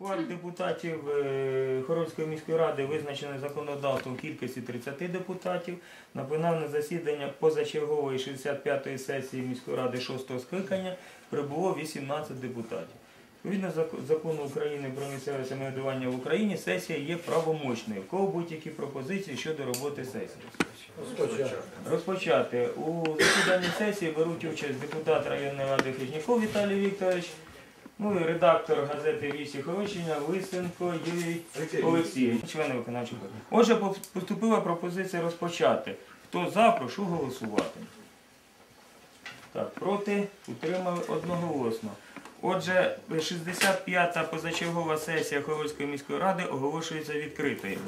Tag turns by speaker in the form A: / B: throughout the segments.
A: Склад депутатів е, Хорольської міської ради визначений законодавством кількості 30 депутатів. На пленарне засідання позачергової 65-ї сесії міської ради 6 скликання прибуло 18 депутатів. Відповідно зак- закону України про місцеве самоврядування в Україні сесія є правомочною. В кого будь-які пропозиції щодо роботи сесії? Розпочати. У засіданні сесії беруть участь депутат районної ради Хижняков Віталій Вікторович, ну і редактор газети Вісі Хорочення Лисенко Юрій Олексійович, члени виконавчого. Отже, поступила пропозиція розпочати. Хто за, прошу голосувати. Так, проти, утримали одноголосно. Отже, 65-та позачергова сесія Хорольської міської ради оголошується відкритою.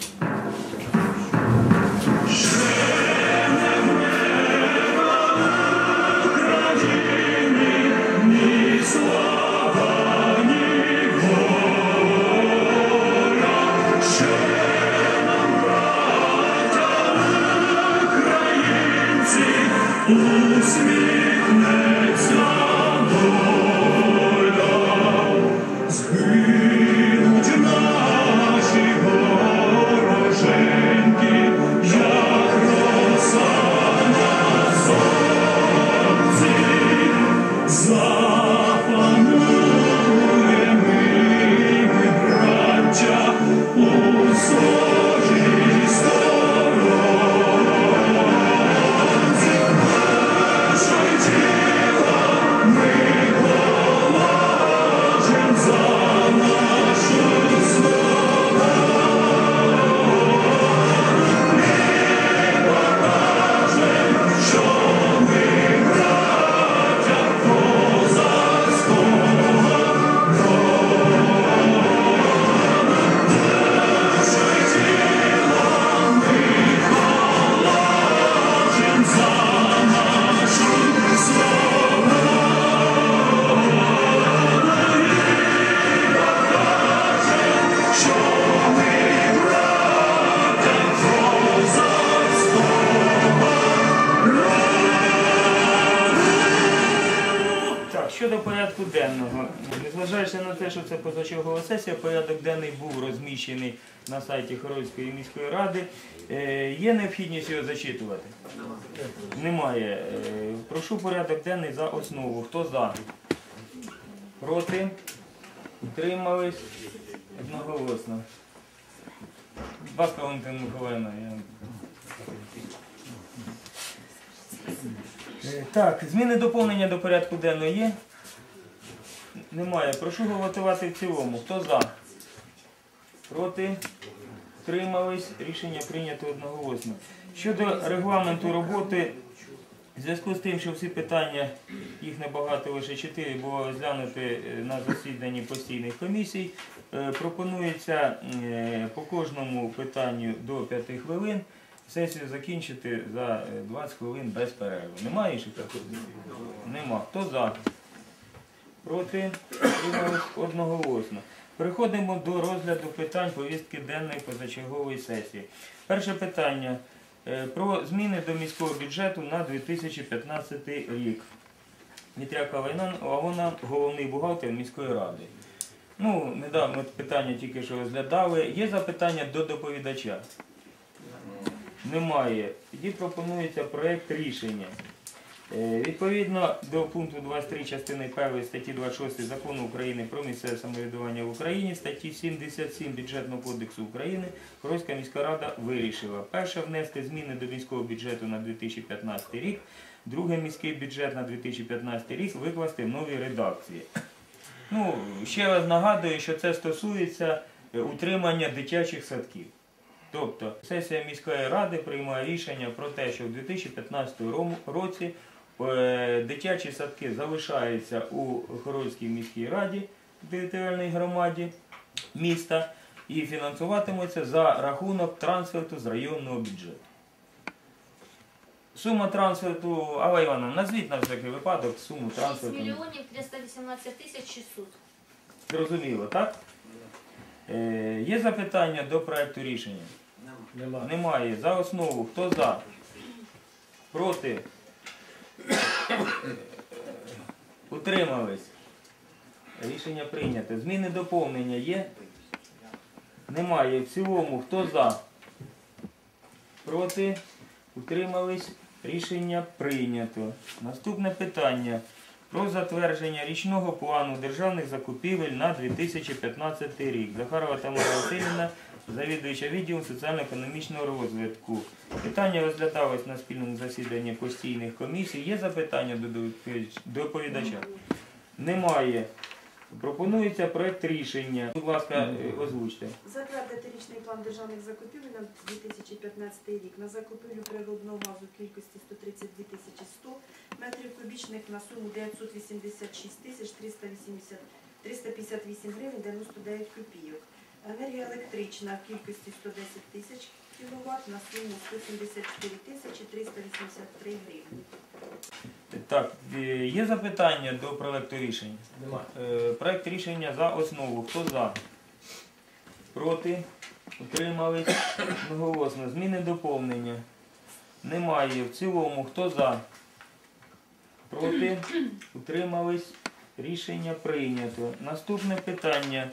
A: Порядку денного, незважаючи на те, що це позачергова сесія, порядок денний був розміщений на сайті Хорольської міської ради. Е, Є необхідність його зачитувати? Немає. Е, Прошу порядок денний за основу. Хто за? Проти? Утримались? Одноголосно. Будь ласка, Валентина Миколаївна. Е, Так, зміни доповнення до порядку денного є? Немає. Прошу голосувати в цілому. Хто за? Проти? Тримались. Рішення прийнято одноголосно. Щодо регламенту роботи, в зв'язку з тим, що всі питання, їх небагато, лише чотири, було розглянути е, на засіданні постійних комісій, е, пропонується е, по кожному питанню до 5 хвилин сесію закінчити за е, 20 хвилин без перерви. Немає інших пропозицій? Нема. Хто за? Проти? Утримались одноголосно. Переходимо до розгляду питань повістки денної позачергової сесії. Перше питання е, про зміни до міського бюджету на 2015 рік. Вітряка Вайна, а вона головний бухгалтер міської ради. Ну, недавно питання тільки що розглядали. Є запитання до доповідача? Немає. Тоді пропонується проєкт рішення. Е, Відповідно до пункту 23 частини 1 статті 26 Закону України про місцеве самоврядування в Україні, статті 77 Бюджетного кодексу України, Хорольська міська рада вирішила перше внести зміни до міського бюджету на 2015 рік, друге міський бюджет на 2015 рік викласти в новій редакції. Ну, ще раз нагадую, що це стосується е, утримання дитячих садків. Тобто сесія міської ради приймає рішення про те, що в 2015 році дитячі садки залишаються у Хорольській міській раді, територіальній громаді міста, і фінансуватимуться за рахунок трансферту з районного бюджету. Сума трансферту, Алла Івановна, назвіть на всякий випадок суму
B: 6
A: трансферту.
B: мільйонів 318 тисяч 600.
A: Зрозуміло, так? Е, є запитання до проекту рішення?
C: Нема.
A: Немає. За основу. Хто за? Проти? Утримались? Рішення прийнято. Зміни доповнення є? Немає. В цілому, хто за? Проти? Утримались? Рішення прийнято. Наступне питання. Про затвердження річного плану державних закупівель на 2015 рік. Захарова Тамара Васильівна, завідуюча відділом соціально-економічного розвитку. Питання розглядалось на спільному засіданні постійних комісій. Є запитання до доповідача? Немає. Пропонується проект рішення. Будь ласка, озвучте.
C: Затвердити річний план державних закупівель на 2015 рік на закупівлю природного газу кількості 132 тисячі 100 метрів кубічних на суму 986 тисяч 380 358 гривень 99 копійок. Енергія електрична в кількості 110 тисяч кВт на суму 174 тисячі 383 гривні.
A: Так, е, є запитання до проекту рішення? Нема. Проект рішення за основу. Хто за? Проти? Утримались? Одноголосно. Зміни доповнення? Немає. В цілому, хто за? Проти? Утримались? Рішення прийнято. Наступне питання.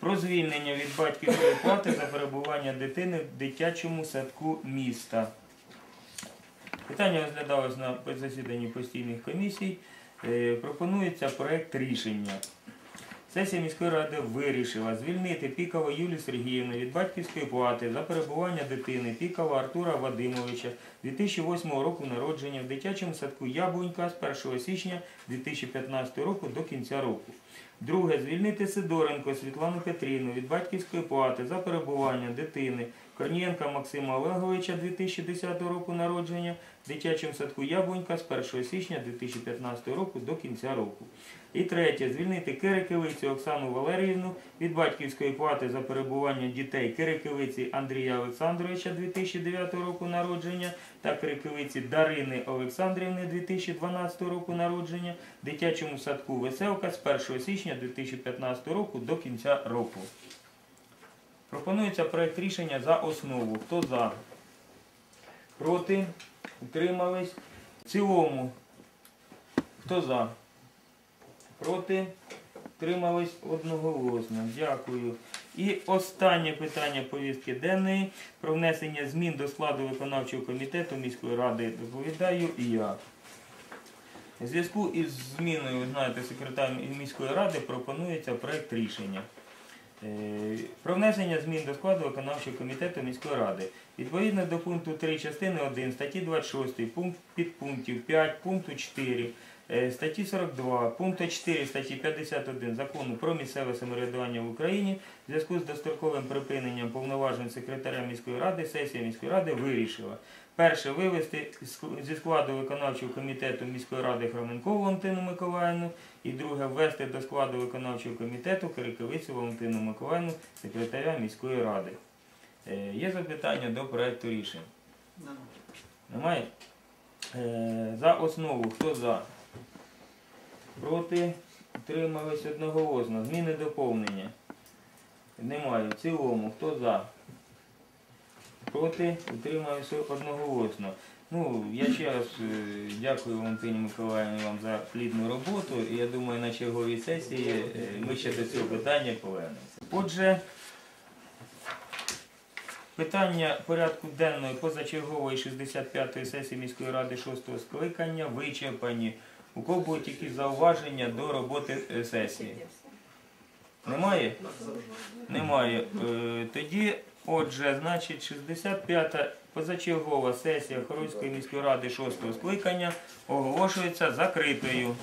A: Про звільнення від батьківської плати за перебування дитини в дитячому садку міста. Питання розглядалось на засіданні постійних комісій. Е, Пропонується проект рішення. Сесія міської ради вирішила звільнити Пікову Юлію Сергіївну від батьківської плати за перебування дитини Пікова Артура Вадимовича 2008 року народження в дитячому садку Яблунька з 1 січня 2015 року до кінця року. Друге, звільнити Сидоренко Світлану Петрівну від батьківської плати за перебування дитини Корнієнка Максима Олеговича 2010 року народження в дитячому садку Яблунька з 1 січня 2015 року до кінця року. І третє, звільнити Кириківицю Оксану Валеріївну від батьківської плати за перебування дітей Кириківиці Андрія Олександровича 2009 року народження та Кириківиці Дарини Олександрівни 2012 року народження в дитячому садку Веселка з 1 січня 2015 року до кінця року. Пропонується проект рішення за основу. Хто за? Проти? Утримались? В цілому. Хто за? Проти? Утримались одноголосно. Дякую. І останнє питання повістки денної про внесення змін до складу виконавчого комітету міської ради доповідаю і я. У зв'язку із зміною, ви знаєте, секретаря міської ради пропонується проект рішення. Е, Про внесення змін до складу виконавчого комітету міської ради. Відповідно до пункту 3 частини 1 статті 26, пункт підпунктів 5 пункту 4, е, статті 42, пункту 4 статті 51 закону про місцеве самоврядування в Україні в зв'язку з достроковим припиненням повноважень секретаря міської ради, сесія міської ради вирішила. Перше, вивести зі складу виконавчого комітету міської ради Хроменкову Валентину Миколаївну. І друге, ввести до складу виконавчого комітету Кириківицю Валентину Миколаївну, секретаря міської ради. Е, Є запитання до проекту рішень? Немає? Е, За основу. Хто за? Проти? Утримались одноголосно. Зміни доповнення? Немає. В цілому. Хто за? Проти? Утрималися одноголосно. Ну, я ще раз е, дякую Валентині Миколаївні вам за плідну роботу. І я думаю, на черговій сесії е, ми ще до цього питання повернемося. Отже, питання порядку денної позачергової 65-ї сесії міської ради 6-го скликання вичерпані. У кого будуть якісь зауваження до роботи е, сесії? Немає? Немає. Е, Тоді, отже, значить, 65-та позачергова сесія Хорольської міської ради 6-го скликання оголошується закритою.